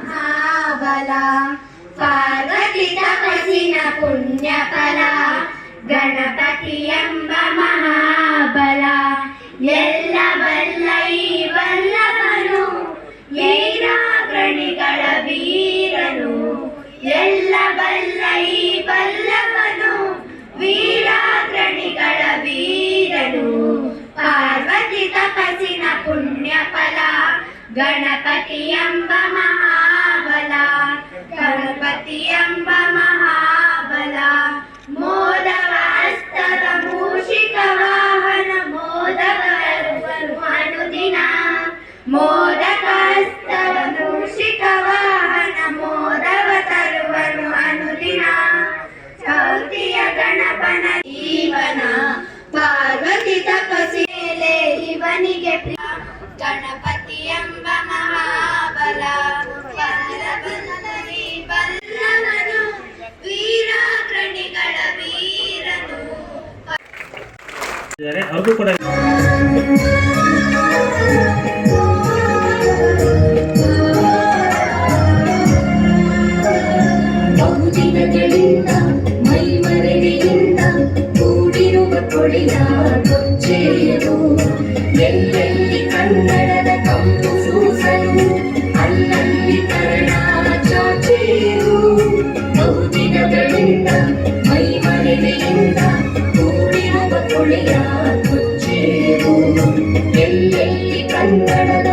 ಮಹಾಬಲ ಪಾರ್ವತಿ ತಪಸ್ಸಿನ ಪುಣ್ಯ ಫಲ ಗಣಪತಿ ಎಂಬ ಮಹಾಬಲ ಎಲ್ಲ ಬಲ್ಲೈ ಬಲ್ಲವನು ವೀರಾಗ್ರಣಿಗಳ ವೀರನು ಎಲ್ಲ ಬಲ್ಲೈ ಬಲ್ಲವನು ವೀರಾಗ್ರಣಿಗಳ ವೀರನು ಪಾರ್ವತಿ ತಪಸ್ಸಿನ ಪುಣ್ಯ ಫಲ ಗಣಪತಿ ಎಂಬ ಮಹಾಬಲ ಗಣಪತಿ ಎಂಬ ಮಹಾಬಲ. ಮೋದವ ಹಸ್ತದ ಮೂಷಿಕ ವಾಹನ ಮೋದವ ಅನುದಿನ. ಮೋದಕ ಹಸ್ತದ ಮೂಷಿಕ ವಾಹನ ಮೋದವ ತರುವನು ಅನುದಿನ. ಚೌತಿಯ ಗಣಪನ ಜೀವನ, ಪಾರ್ವತಿ ತಪಸಿ ಇವನಿಗೆ ಪ್ರಿಯ. ಅವ್ರಿಗೂ ಕೂಡ ಬಹುದಿನಗಳಿಂದ ಮೈಮರೆಯಿಂದ ಕೂಡಿರುವ ಕೊಡಿಯ ಕೊಚ್ಚೆಯರು குளியா குச்சேவும் எல்லெல்லி கண்கட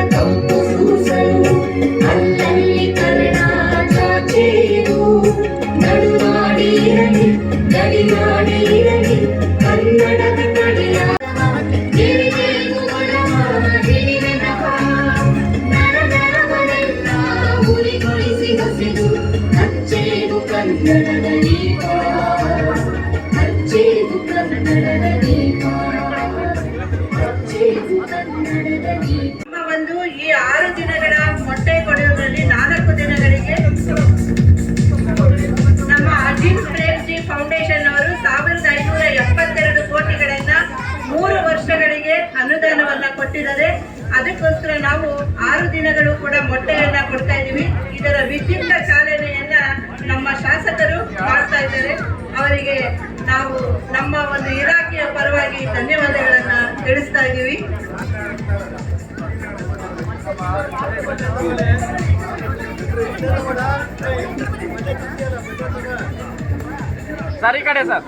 ನಾವು ಆರು ದಿನಗಳು ಕೂಡ ಮೊಟ್ಟೆಯನ್ನ ಕೊಡ್ತಾ ಇದ್ದೀವಿ. ಇದರ ವಿಚಿತ್ರ ಚಾಲನೆಯನ್ನ ನಮ್ಮ ಶಾಸಕರು ಮಾಡ್ತಾ ಇದ್ದಾರೆ. ಅವರಿಗೆ ನಾವು ನಮ್ಮ ಒಂದು ಇಲಾಖೆಯ ಪರವಾಗಿ ಧನ್ಯವಾದಗಳನ್ನ ತಿಳಿಸ್ತಾ ಇದ್ದೀವಿ. ಸರಿ ಕಡೆ ಸರ್.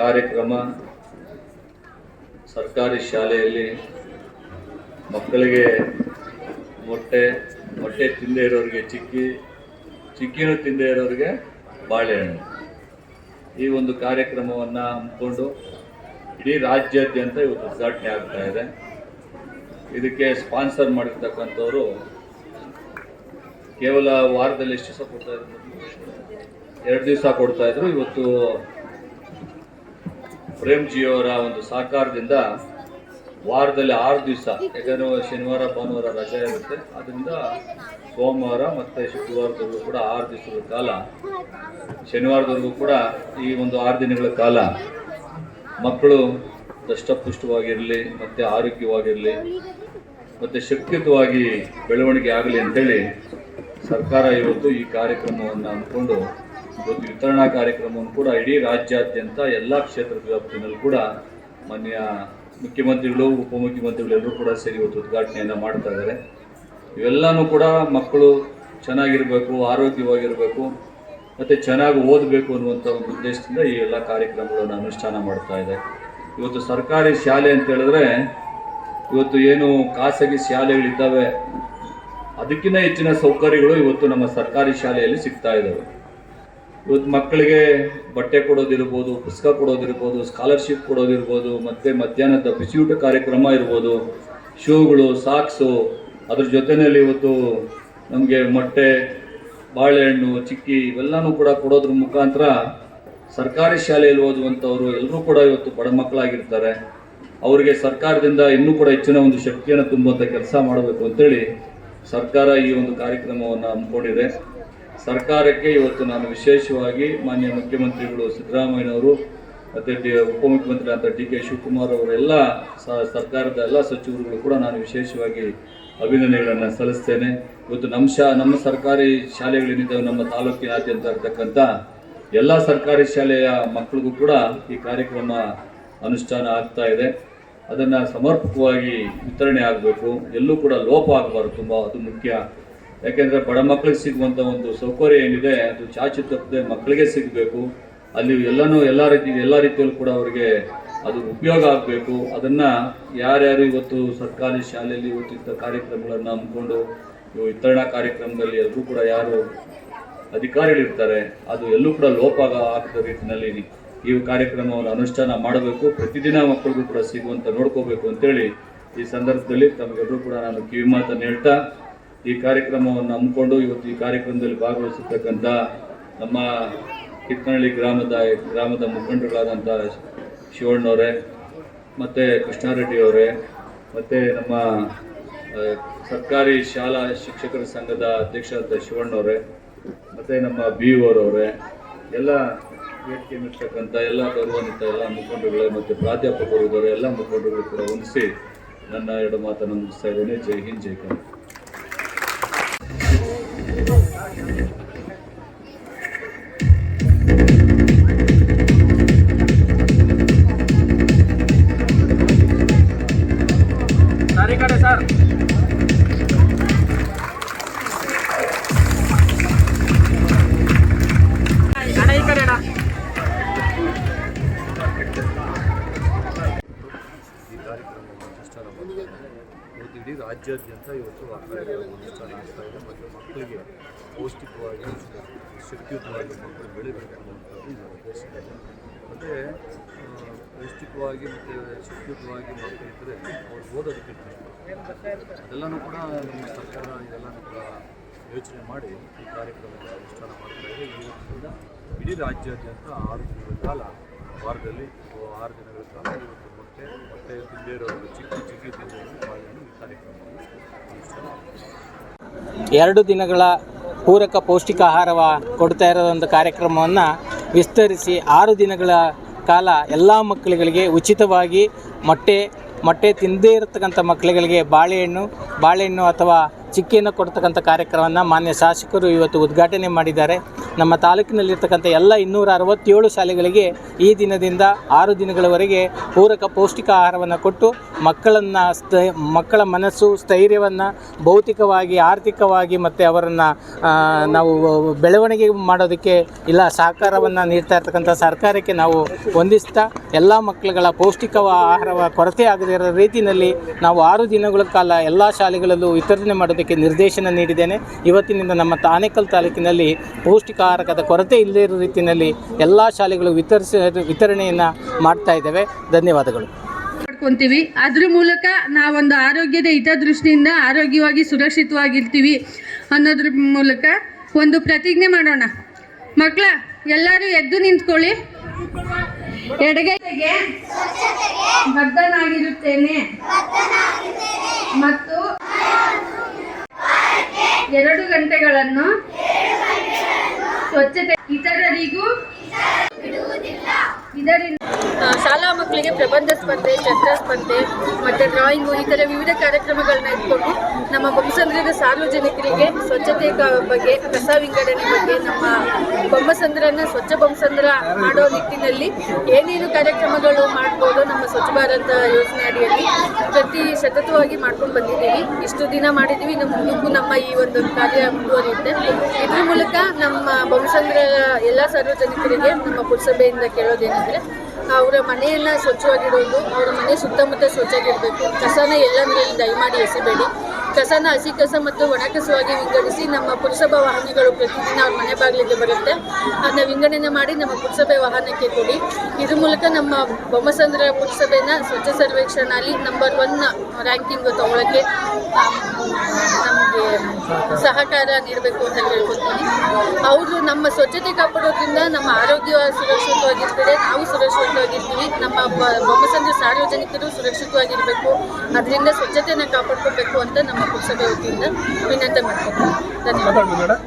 ಕಾರ್ಯಕ್ರಮ ಸರ್ಕಾರಿ ಶಾಲೆಯಲ್ಲಿ ಮಕ್ಕಳಿಗೆ ಮೊಟ್ಟೆ ಮೊಟ್ಟೆ ತಿಂದೇ ಇರೋರಿಗೆ ಚಿಕ್ಕಿ, ಚಿಕ್ಕಿನೂ ತಿಂದೇ ಇರೋರಿಗೆ ಬಾಳೆಹಣ್ಣು. ಈ ಒಂದು ಕಾರ್ಯಕ್ರಮವನ್ನು ಹಮ್ಮಿಕೊಂಡು ಇಡೀ ರಾಜ್ಯಾದ್ಯಂತ ಇವತ್ತು ಉದ್ಘಾಟನೆ ಆಗ್ತಾ ಇದೆ. ಇದಕ್ಕೆ ಸ್ಪಾನ್ಸರ್ ಮಾಡಿರ್ತಕ್ಕಂಥವರು ಕೇವಲ ವಾರದಲ್ಲಿ ಎಷ್ಟು ದಿವಸ ಕೊಡ್ತಾ ಇದ್ರು? ಎರಡು ದಿವಸ ಕೊಡ್ತಾ ಇದ್ರು. ಇವತ್ತು ಪ್ರೇಮ್ಜಿಯವರ ಒಂದು ಸಹಕಾರದಿಂದ ವಾರದಲ್ಲಿ ಆರು ದಿವಸ, ಯಾಕಂದ್ರೆ ಶನಿವಾರ, ಭಾನುವಾರ ರಜೆ ಇರುತ್ತೆ. ಅದರಿಂದ ಸೋಮವಾರ ಮತ್ತು ಶುಕ್ರವಾರದವರೆಗೂ ಕೂಡ ಆರು ದಿವಸಗಳ ಕಾಲ, ಶನಿವಾರದವರೆಗೂ ಕೂಡ ಈ ಒಂದು ಆರು ದಿನಗಳ ಕಾಲ ಮಕ್ಕಳು ದಷ್ಟಪುಷ್ಟವಾಗಿರಲಿ, ಮತ್ತು ಆರೋಗ್ಯವಾಗಿರಲಿ, ಮತ್ತು ಶಕ್ತಿಯುತವಾಗಿ ಬೆಳವಣಿಗೆ ಆಗಲಿ ಅಂತೇಳಿ ಸರ್ಕಾರ ಇವತ್ತು ಈ ಕಾರ್ಯಕ್ರಮವನ್ನು ಹಮ್ಮಿಕೊಂಡು ಇವತ್ತು ವಿತರಣಾ ಕಾರ್ಯಕ್ರಮವನ್ನು ಕೂಡ ಇಡೀ ರಾಜ್ಯಾದ್ಯಂತ ಎಲ್ಲ ಕ್ಷೇತ್ರದ ವ್ಯಾಪ್ತಿನಲ್ಲಿ ಕೂಡ ಮಾನ್ಯ ಮುಖ್ಯಮಂತ್ರಿಗಳು, ಉಪಮುಖ್ಯಮಂತ್ರಿಗಳು ಎಲ್ಲರೂ ಕೂಡ ಸೇರಿ ಇವತ್ತು ಉದ್ಘಾಟನೆಯನ್ನು ಮಾಡ್ತಾ ಇದ್ದಾರೆ. ಇವೆಲ್ಲನೂ ಕೂಡ ಮಕ್ಕಳು ಚೆನ್ನಾಗಿರಬೇಕು, ಆರೋಗ್ಯವಾಗಿರಬೇಕು, ಮತ್ತು ಚೆನ್ನಾಗಿ ಓದಬೇಕು ಅನ್ನುವಂಥ ಒಂದು ಉದ್ದೇಶದಿಂದ ಈ ಎಲ್ಲ ಕಾರ್ಯಕ್ರಮಗಳನ್ನು ಅನುಷ್ಠಾನ ಮಾಡ್ತಾ ಇದೆ. ಇವತ್ತು ಸರ್ಕಾರಿ ಶಾಲೆ ಅಂತ ಹೇಳಿದ್ರೆ ಇವತ್ತು ಏನು ಖಾಸಗಿ ಶಾಲೆಗಳಿದ್ದಾವೆ, ಅದಕ್ಕಿಂತ ಹೆಚ್ಚಿನ ಸೌಕರ್ಯಗಳು ಇವತ್ತು ನಮ್ಮ ಸರ್ಕಾರಿ ಶಾಲೆಯಲ್ಲಿ ಸಿಗ್ತಾ ಇದ್ದಾವೆ ಇವತ್ತು ಮಕ್ಕಳಿಗೆ ಬಟ್ಟೆ ಕೊಡೋದಿರ್ಬೋದು, ಪುಸ್ತಕ ಕೊಡೋದಿರ್ಬೋದು ಸ್ಕಾಲರ್ಶಿಪ್ ಕೊಡೋದಿರ್ಬೋದು ಮತ್ತು ಮಧ್ಯಾಹ್ನದ ಬಿಸಿಯೂಟ ಕಾರ್ಯಕ್ರಮ ಇರ್ಬೋದು, ಶೂಗಳು, ಸಾಕ್ಸು, ಅದ್ರ ಜೊತೆಯಲ್ಲಿ ಇವತ್ತು ನಮಗೆ ಮೊಟ್ಟೆ, ಬಾಳೆಹಣ್ಣು, ಚಿಕ್ಕಿ ಇವೆಲ್ಲನೂ ಕೂಡ ಕೊಡೋದ್ರ ಮುಖಾಂತರ ಸರ್ಕಾರಿ ಶಾಲೆಯಲ್ಲಿ ಓದುವಂಥವ್ರು ಎಲ್ಲರೂ ಕೂಡ ಇವತ್ತು ಬಡ ಮಕ್ಕಳಾಗಿರ್ತಾರೆ. ಅವರಿಗೆ ಸರ್ಕಾರದಿಂದ ಇನ್ನೂ ಕೂಡ ಹೆಚ್ಚಿನ ಒಂದು ಶಕ್ತಿಯನ್ನು ತುಂಬುವಂಥ ಕೆಲಸ ಮಾಡಬೇಕು ಅಂತೇಳಿ ಸರ್ಕಾರ ಈ ಒಂದು ಕಾರ್ಯಕ್ರಮವನ್ನು ಹಮ್ಮಿಕೊಂಡಿದೆ. ಸರ್ಕಾರಕ್ಕೆ ಇವತ್ತು ನಾನು ವಿಶೇಷವಾಗಿ ಮಾನ್ಯ ಮುಖ್ಯಮಂತ್ರಿಗಳು ಸಿದ್ದರಾಮಯ್ಯನವರು ಮತ್ತು ಡಿ ಉಪಮುಖ್ಯಮಂತ್ರಿ ಅಂತ ಡಿ ಕೆ ಶಿವಕುಮಾರ್ ಅವರೆಲ್ಲ ಸರ್ಕಾರದ ಎಲ್ಲ ಸಚಿವರುಗಳು ಕೂಡ ನಾನು ವಿಶೇಷವಾಗಿ ಅಭಿನಂದನೆಗಳನ್ನು ಸಲ್ಲಿಸ್ತೇನೆ. ಇವತ್ತು ನಮ್ಮ ಶಾ, ನಮ್ಮ ಸರ್ಕಾರಿ ಶಾಲೆಗಳೇನಿದ್ದಾವೆ ನಮ್ಮ ತಾಲೂಕಿನಾದ್ಯಂತ ಇರತಕ್ಕಂಥ ಎಲ್ಲ ಸರ್ಕಾರಿ ಶಾಲೆಯ ಮಕ್ಕಳಿಗೂ ಕೂಡ ಈ ಕಾರ್ಯಕ್ರಮ ಅನುಷ್ಠಾನ ಆಗ್ತಾ ಇದೆ. ಅದನ್ನು ಸಮರ್ಪಕವಾಗಿ ವಿತರಣೆ ಆಗಬೇಕು. ಎಲ್ಲೂ ಕೂಡ ಲೋಪ ಆಗಬಾರ್ದು, ತುಂಬ ಅದು ಮುಖ್ಯ. ಯಾಕೆಂದರೆ ಬಡ ಮಕ್ಕಳಿಗೆ ಸಿಗುವಂಥ ಒಂದು ಸೌಕರ್ಯ ಏನಿದೆ, ಅದು ಚಾಚು ತಪ್ಪದೆ ಮಕ್ಕಳಿಗೆ ಸಿಗಬೇಕು. ಅಲ್ಲಿ ಎಲ್ಲನೂ ಎಲ್ಲ ರೀತಿ ಎಲ್ಲ ರೀತಿಯಲ್ಲೂ ಕೂಡ ಅವರಿಗೆ ಅದು ಉಪಯೋಗ ಆಗಬೇಕು. ಅದನ್ನು ಯಾರ್ಯಾರು ಇವತ್ತು ಸರ್ಕಾರಿ ಶಾಲೆಯಲ್ಲಿ ಇವತ್ತು ಇಂಥ ಕಾರ್ಯಕ್ರಮಗಳನ್ನು ಹಮ್ಮಿಕೊಂಡು, ಇವು ವಿತರಣಾ ಕಾರ್ಯಕ್ರಮದಲ್ಲಿ ಎಲ್ಲರೂ ಕೂಡ ಯಾರು ಅಧಿಕಾರಿಗಳಿರ್ತಾರೆ, ಅದು ಎಲ್ಲೂ ಕೂಡ ಲೋಪ ಆಗ- ಆಗದ ರೀತಿಯಲ್ಲಿ ಈ ಕಾರ್ಯಕ್ರಮವನ್ನು ಅನುಷ್ಠಾನ ಮಾಡಬೇಕು. ಪ್ರತಿದಿನ ಮಕ್ಕಳಿಗೂ ಕೂಡ ಸಿಗುವಂತ ನೋಡ್ಕೋಬೇಕು ಅಂತೇಳಿ ಈ ಸಂದರ್ಭದಲ್ಲಿ ತಮಗೆಲ್ಲರೂ ಕೂಡ ನಾನು ಕಿವಿ ಮಾತನ್ನು ಹೇಳ್ತಾ ಈ ಕಾರ್ಯಕ್ರಮವನ್ನು ಹಮ್ಮಿಕೊಂಡು ಇವತ್ತು ಈ ಕಾರ್ಯಕ್ರಮದಲ್ಲಿ ಭಾಗವಹಿಸತಕ್ಕಂಥ ನಮ್ಮ ಕಿತ್ತನಹಳ್ಳಿ ಗ್ರಾಮದ ಗ್ರಾಮದ ಮುಖಂಡರುಗಳಾದಂಥ ಶಿವಣ್ಣವರೇ, ಮತ್ತು ಕೃಷ್ಣಾರೆಡ್ಡಿ ಅವರೇ ಮತ್ತು ನಮ್ಮ ಸರ್ಕಾರಿ ಶಾಲಾ ಶಿಕ್ಷಕರ ಸಂಘದ ಅಧ್ಯಕ್ಷರಾದ ಶಿವಣ್ಣವರೇ, ಮತ್ತು ನಮ್ಮ ಬಿ ಅವರವರೇ ಎಲ್ಲ ನೀಡ್ತಕ್ಕಂಥ ಎಲ್ಲ ಗೌರವಾನ್ವಿತ ಎಲ್ಲ ಮುಖಂಡರುಗಳೇ ಮತ್ತು ಪ್ರಾಧ್ಯಾಪಕರು ಇದ್ದಾರೆ, ಎಲ್ಲ ಮುಖಂಡರುಗಳು ಕೂಡ ಹೊಂದಿಸಿ ನನ್ನ ಎರಡು ಮಾತನ್ನು ಮುಗಿಸ್ತಾ ಇದ್ದೇನೆ. ಜೈ ಹಿಂದ್, ಜೈ ಕನ್ನಡ ಇವತ್ತು ಇಡೀ ರಾಜ್ಯಾದ್ಯಂತ ಇವತ್ತು ಆ ಕಾರ್ಯಕ್ರಮ ಅನುಷ್ಠಾನ ಆಗ್ತಾ ಇದೆ ಮತ್ತು ಮಕ್ಕಳಿಗೆ ಪೌಷ್ಟಿಕವಾಗಿ ಶಕ್ತಿಯುತವಾಗಿ ಮಕ್ಕಳು ಬೆಳಿಬೇಕು ನನ್ನ ಉದ್ದೇಶ. ಮತ್ತು ಪೌಷ್ಟಿಕವಾಗಿ ಮತ್ತು ಶಕ್ತಿಯುತವಾಗಿ ಮಕ್ಕಳಿದ್ದರೆ ಅವ್ರು ಓದೋದಕ್ಕೆ ಅದೆಲ್ಲನೂ ಕೂಡ ನಮ್ಮ ಸರ್ಕಾರ ಇದೆಲ್ಲನೂ ಕೂಡ ಯೋಚನೆ ಮಾಡಿ ಈ ಕಾರ್ಯಕ್ರಮವನ್ನು ಅನುಷ್ಠಾನ ಮಾಡ್ತಾ ಇದೆ ಇವತ್ತಿನಿಂದ ಇಡೀ ರಾಜ್ಯಾದ್ಯಂತ ಆರು ದಿನಗಳ ಕಾಲ, ವಾರದಲ್ಲಿ ಆರು ದಿನಗಳ ಕಾಲ ಇವತ್ತು ಮೊಟ್ಟೆ ಮೊಟ್ಟೆ ತಿಂದೇ ಇರೋದು ಚಿಕ್ಕ ಚಿಕ್ಕ ಬಾಳೆಹಣ್ಣು ಈ ಕಾರ್ಯಕ್ರಮವನ್ನು ಅನುಷ್ಠಾನ ಎರಡು ದಿನಗಳ ಪೂರಕ ಪೌಷ್ಟಿಕ ಆಹಾರವ ಕೊಡ್ತಾ ಇರೋ ಒಂದು ಕಾರ್ಯಕ್ರಮವನ್ನು ವಿಸ್ತರಿಸಿ ಆರು ದಿನಗಳ ಕಾಲ ಎಲ್ಲ ಮಕ್ಕಳುಗಳಿಗೆ ಉಚಿತವಾಗಿ ಮೊಟ್ಟೆ ಮೊಟ್ಟೆ ತಿಂದೇ ಇರತಕ್ಕಂಥ ಮಕ್ಕಳುಗಳಿಗೆ ಬಾಳೆಹಣ್ಣು ಬಾಳೆಹಣ್ಣು ಅಥವಾ ಚಿಕ್ಕಿಯನ್ನು ಕೊಡ್ತಕ್ಕಂಥ ಕಾರ್ಯಕ್ರಮವನ್ನು ಮಾನ್ಯ ಶಾಸಕರು ಇವತ್ತು ಉದ್ಘಾಟನೆ ಮಾಡಿದ್ದಾರೆ. ನಮ್ಮ ತಾಲೂಕಿನಲ್ಲಿರ್ತಕ್ಕಂಥ ಎಲ್ಲ ಇನ್ನೂರ ಅರವತ್ತೇಳು ಶಾಲೆಗಳಿಗೆ ಈ ದಿನದಿಂದ ಆರು ದಿನಗಳವರೆಗೆ ಪೂರಕ ಪೌಷ್ಟಿಕ ಆಹಾರವನ್ನು ಕೊಟ್ಟು ಮಕ್ಕಳನ್ನು ಸ್ಥ, ಮಕ್ಕಳ ಮನಸ್ಸು, ಸ್ಥೈರ್ಯವನ್ನು ಭೌತಿಕವಾಗಿ, ಆರ್ಥಿಕವಾಗಿ ಮತ್ತು ಅವರನ್ನು ನಾವು ಬೆಳವಣಿಗೆ ಮಾಡೋದಕ್ಕೆ ಇಲ್ಲ, ಸಹಕಾರವನ್ನು ನೀಡ್ತಾ ಇರ್ತಕ್ಕಂಥ ಸರ್ಕಾರಕ್ಕೆ ನಾವು ಹೊಂದಿಸ್ತಾ ಎಲ್ಲ ಮಕ್ಕಳುಗಳ ಪೌಷ್ಟಿಕ ಆಹಾರವ ಕೊರತೆ ಆಗದಿರೋ ರೀತಿಯಲ್ಲಿ ನಾವು ಆರು ದಿನಗಳ ಕಾಲ ಎಲ್ಲ ಶಾಲೆಗಳಲ್ಲೂ ವಿತರಣೆ ಮಾಡೋದಕ್ಕೆ ನಿರ್ದೇಶನ ನೀಡಿದ್ದೇನೆ. ಇವತ್ತಿನಿಂದ ನಮ್ಮ ತಾನೇಕಲ್ ತಾಲೂಕಿನಲ್ಲಿ ಪೌಷ್ಟಿಕ ಆಹಾರಕದ ಕೊರತೆ ಇಲ್ಲದೇ ಇರೋ ರೀತಿಯಲ್ಲಿ ಎಲ್ಲ ಶಾಲೆಗಳು ವಿತರಿಸ ವಿತರಣೆಯನ್ನು ಮಾಡ್ತಾ ಇದ್ದೇವೆ. ಧನ್ಯವಾದಗಳು. ಮಾಡ್ಕೊಂತೀವಿ. ಅದ್ರ ಮೂಲಕ ನಾವೊಂದು ಆರೋಗ್ಯದ ಹಿತದೃಷ್ಟಿಯಿಂದ ಆರೋಗ್ಯವಾಗಿ ಸುರಕ್ಷಿತವಾಗಿರ್ತೀವಿ ಅನ್ನೋದ್ರ ಮೂಲಕ ಒಂದು ಪ್ರತಿಜ್ಞೆ ಮಾಡೋಣ. ಮಕ್ಕಳ ಎಲ್ಲರೂ ಎದ್ದು ನಿಂತ್ಕೊಳ್ಳಿ. ಎಡಗೈಗೆ ಬದ್ಧನಾಗಿರುತ್ತೇನೆ. ಮತ್ತು ಎರಡು ಗಂಟೆಗಳನ್ನು ಸ್ವಚ್ಛತೆ ಇತರರಿಗೂ ಇದರಿಂದ ಶಾಲಾ ಮಕ್ಕಳಿಗೆ ಪ್ರಬಂಧ ಸ್ಪರ್ಧೆ ಚರ್ಚಾ ಸ್ಪರ್ಧೆ, ಮತ್ತು ಡ್ರಾಯಿಂಗು, ಈ ಥರ ವಿವಿಧ ಕಾರ್ಯಕ್ರಮಗಳನ್ನ ಇಟ್ಕೊಂಡು ನಮ್ಮ ಬೊಮ್ಮಸಂದ್ರದ ಸಾರ್ವಜನಿಕರಿಗೆ ಸ್ವಚ್ಛತೆ ಬಗ್ಗೆ ಕಸ ವಿಂಗಡಣೆ ಬಗ್ಗೆ ನಮ್ಮ ಬೊಮ್ಮಸಂದ್ರನ ಸ್ವಚ್ಛ ಬೊಮ್ಮಸಂದ್ರ ಮಾಡೋ ನಿಟ್ಟಿನಲ್ಲಿ ಏನೇನು ಕಾರ್ಯಕ್ರಮಗಳು ಮಾಡ್ಬೋದು ನಮ್ಮ ಸ್ವಚ್ಛ ಭಾರತ ಯೋಜನೆ ಅಡಿಯಲ್ಲಿ ಪ್ರತಿ ಸತತವಾಗಿ ಮಾಡ್ಕೊಂಡು ಬಂದಿದ್ದೀವಿ. ಇಷ್ಟು ದಿನ ಮಾಡಿದ್ದೀವಿ. ನಮ್ಮ ಮುಂದಕ್ಕೂ ನಮ್ಮ ಈ ಒಂದು ಕಾರ್ಯ ಮುಂದುವರಿಯುತ್ತೆ. ಇದ್ರ ಮೂಲಕ ನಮ್ಮ ಬೊಮ್ಮಸಂದ್ರ ಎಲ್ಲ ಸಾರ್ವಜನಿಕರಿಗೆ, ನಮ್ಮ ಪುರಸಭೆಯಿಂದ ಕೇಳೋದೇನೆಂದರೆ, ಅವರ ಮನೆಯನ್ನು ಸ್ವಚ್ಛವಾಗಿಡೋದು ಅವರ ಮನೆ ಸುತ್ತಮುತ್ತ ಸ್ವಚ್ಛವಾಗಿಡಬೇಕು ಕಸನ ಎಲ್ಲಂದ್ರಲ್ಲಿ ದಯಮಾಡಿ ಎಸಿಬೇಡಿ. ಕಸನ, ಹಸಿ ಕಸ ಮತ್ತು ಒಣ ಕಸವಾಗಿ ವಿಂಗಡಿಸಿ ನಮ್ಮ ಪುರಸಭಾ ವಾಹನಗಳು ಪ್ರತಿದಿನ ಅವ್ರ ಮನೆ ಬಾಗಿಲಿಗೆ ಬರುತ್ತೆ. ಅದನ್ನ ವಿಂಗಡಣೆ ಮಾಡಿ ನಮ್ಮ ಪುರಸಭೆ ವಾಹನಕ್ಕೆ ಕೊಡಿ. ಇದ್ರ ಮೂಲಕ ನಮ್ಮ ಬೊಮ್ಮಸಂದ್ರ ಪುರಸಭೆನ ಸ್ವಚ್ಛ ಸರ್ವೇಕ್ಷಣಲ್ಲಿ ನಂಬರ್ ಒನ್ ರ್ಯಾಂಕಿಂಗ್ ತಗೊಳ್ಳೋಕ್ಕೆ ಸಹಕಾರ ನೀಡಬೇಕು ಅಂತ ಹೇಳ್ಕೊತೀನಿ ಅವರು ನಮ್ಮ ಸ್ವಚ್ಛತೆ ಕಾಪಾಡೋದ್ರಿಂದ ನಮ್ಮ ಆರೋಗ್ಯ ಸುರಕ್ಷಿತವಾಗಿರ್ತದೆ. ನಾವು ಸುರಕ್ಷಿತವಾಗಿರ್ತೀವಿ. ನಮ್ಮ ಬೊಮ್ಮಸಂದ್ರ ಸಾರ್ವಜನಿಕರು ಸುರಕ್ಷಿತವಾಗಿರಬೇಕು. ಅದರಿಂದ ಸ್ವಚ್ಛತೆಯನ್ನು ಕಾಪಾಡ್ಕೋಬೇಕು ಅಂತ ನಮ್ಮ ಪುರಸಭೆ ವತಿಯಿಂದ ವಿನಂತಿ ಮಾಡ್ತೀನಿ ಧನ್ಯವಾದ.